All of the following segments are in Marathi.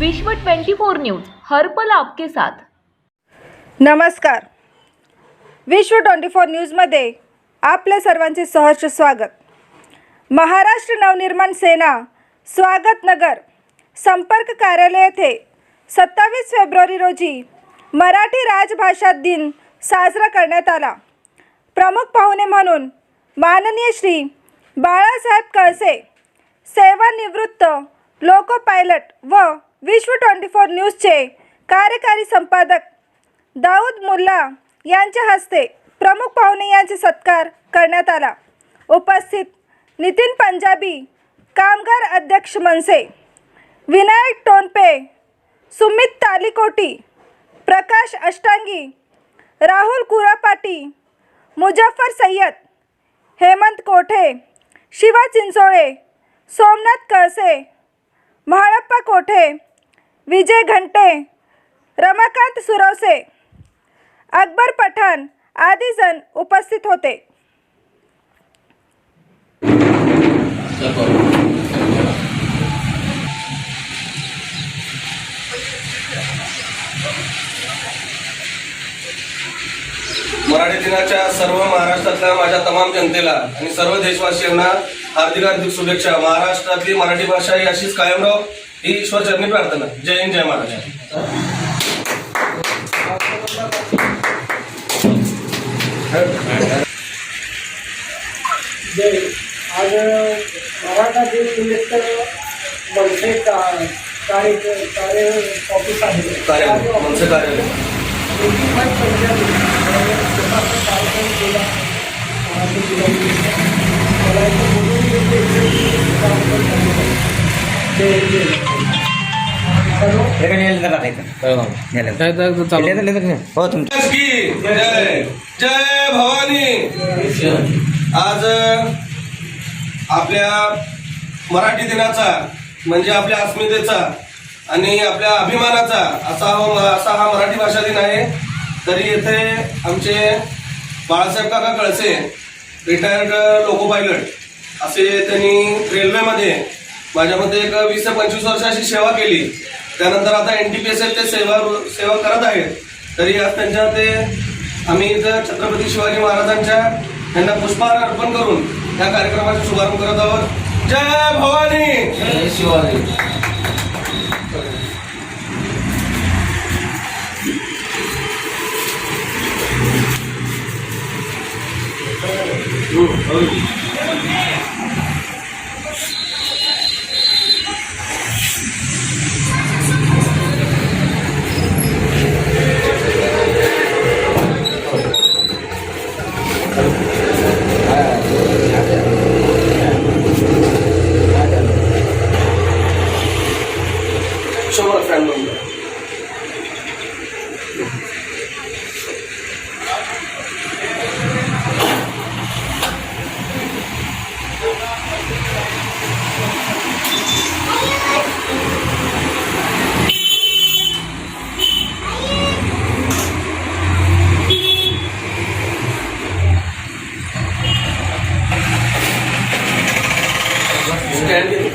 विश्व 24 न्यूज हर्पल आपके साथ. नमस्कार. विश्व ट्वेंटी फोर न्यूजमध्ये आपल्या सर्वांचे सहर्ष स्वागत. महाराष्ट्र नवनिर्माण सेना स्वागत नगर संपर्क कार्यालय येथे सत्तावीस फेब्रुवारी रोजी मराठी राजभाषा दिन साजरा करण्यात आला. प्रमुख पाहुणे म्हणून माननीय श्री बाळासाहेब कळसे सेवानिवृत्त लोको पायलट व विश्व ट्वेंटी फोर न्यूजचे कार्यकारी संपादक दाऊद मुल्ला यांच्या हस्ते प्रमुख पाहुणे यांचे सत्कार करण्यात आला. उपस्थित नितीन पंजाबी कामगार अध्यक्ष मनसे विनायक टोनपे सुमित तालिकोटी प्रकाश अष्टांगी राहुल कुरापाटी मुजफ्फर सय्यद हेमंत कोठे शिवा चिंचोळे सोमनाथ कळसे म्हाळप्पा कोठे विजय घंटे रमाकांत सुरवसे अकबर पठाण आदी जण उपस्थित होते. मराठी दिनाच्या सर्व महाराष्ट्रातल्या माझ्या तमाम जनतेला आणि सर्व देशवासियांना हार्दिक हार्दिक शुभेच्छा. महाराष्ट्रातली मराठी भाषा ही अशीच कायम राहो ही ईश्वरचरणी प्रार्थना. जय हिंद जय महाराष्ट्र. जय आज मराठा दिन निमित्त मनसे का कार्य कार्य ऑफिस आहे कार्यालय. मनसे कार्यालय हो. की जय जय भवानी. आज आपल्या मराठी दिनाचा म्हणजे आपल्या अस्मितेचा आणि आपल्या अभिमानाचा असा हा असा हा मराठी भाषा दिन आहे. तरी येथे आमचे बाळासाहेब काका कळसे रिटायर्ड लोको पायलट असे त्यांनी रेल्वेमध्ये माझ्या मते एक वीस ते पंचवीस वर्षाची सेवा केली. त्यानंतर आता एन टी पी एस ते सेवा सेवा करत आहेत. तरी आज त्यांच्या ते आम्ही इथं छत्रपती शिवाजी महाराजांच्या यांना पुष्पहार अर्पण करून या कार्यक्रमाचा शुभारंभ करत आहोत. जय भवानी! जय शिवाजी. शंभर स्टँड घेतो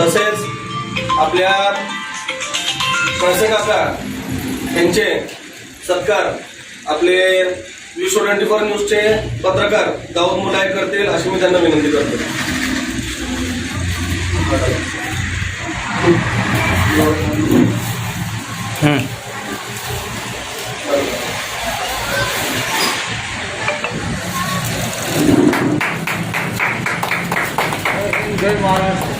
तसेच आपल्या कळसे काका यांचे सत्कार आपले विश्व ट्वेंटी फोर न्यूजचे पत्रकार दाऊद मुलाय करतील अशी मी त्यांना विनंती करतो. जय महाराष्ट्र.